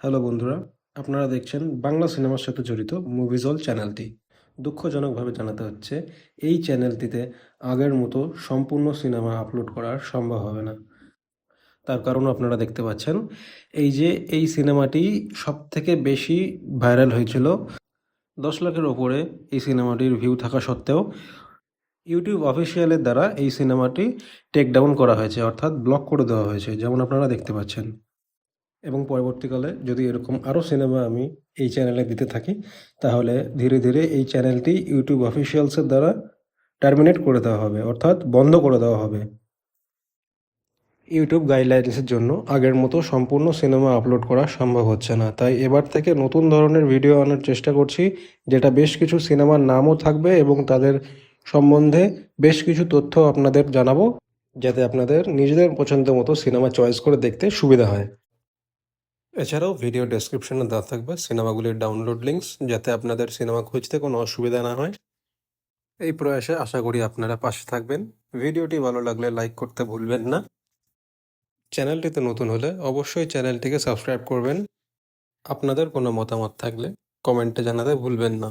Hello বন্ধুরা, আপনারা দেখছেন বাংলা সিনেমার সাথে জড়িত মুভিজল চ্যানেলটি। দুঃখজনকভাবে জানাতে হচ্ছে, এই চ্যানেলটিতে আগের মতো সম্পূর্ণ সিনেমা আপলোড করা সম্ভব হবে না। তার কারণ আপনারা দেখতে পাচ্ছেন, এই যে এই সিনেমাটি সব থেকে বেশি ভাইরাল হয়েছিল, দশ লাখের ওপরে এই সিনেমাটির ভিউ থাকা সত্ত্বেও ইউটিউব অফিসিয়ালের দ্বারা এই সিনেমাটি টেক ডাউন করা হয়েছে, অর্থাৎ ব্লক করে দেওয়া হয়েছে, যেমন আপনারা দেখতে পাচ্ছেন। এবং পরবর্তীকালে যদি এরকম আরও সিনেমা আমি এই চ্যানেলে দিতে থাকি, তাহলে ধীরে ধীরে এই চ্যানেলটি ইউটিউব অফিসিয়ালসের দ্বারা টার্মিনেট করে দেওয়া হবে, অর্থাৎ বন্ধ করে দেওয়া হবে। ইউটিউব গাইডলাইন্সের জন্য আগের মতো সম্পূর্ণ সিনেমা আপলোড করা সম্ভব হচ্ছে না। তাই এবার থেকে নতুন ধরনের ভিডিও আনার চেষ্টা করছি, যেটা বেশ কিছু সিনেমার নামও থাকবে এবং তাদের সম্বন্ধে বেশ কিছু তথ্য আপনাদের জানাব, যাতে আপনাদের নিজেদের পছন্দ মতো সিনেমা চয়েস করে দেখতে সুবিধা হয়। এছাড়াও ভিডিও ডেসক্রিপশনে দেওয়া থাকবে সিনেমাগুলির ডাউনলোড লিঙ্কস যাতে আপনাদের সিনেমা খুঁজতে কোনো অসুবিধা না হয়। এই প্রয়াসে আশা করি আপনারা পাশে থাকবেন। ভিডিওটি ভালো লাগলে লাইক করতে ভুলবেন না। চ্যানেলটিতে নতুন হলে অবশ্যই চ্যানেলটিকে সাবস্ক্রাইব করবেন। আপনাদের কোনো মতামত থাকলে কমেন্টে জানাতে ভুলবেন না।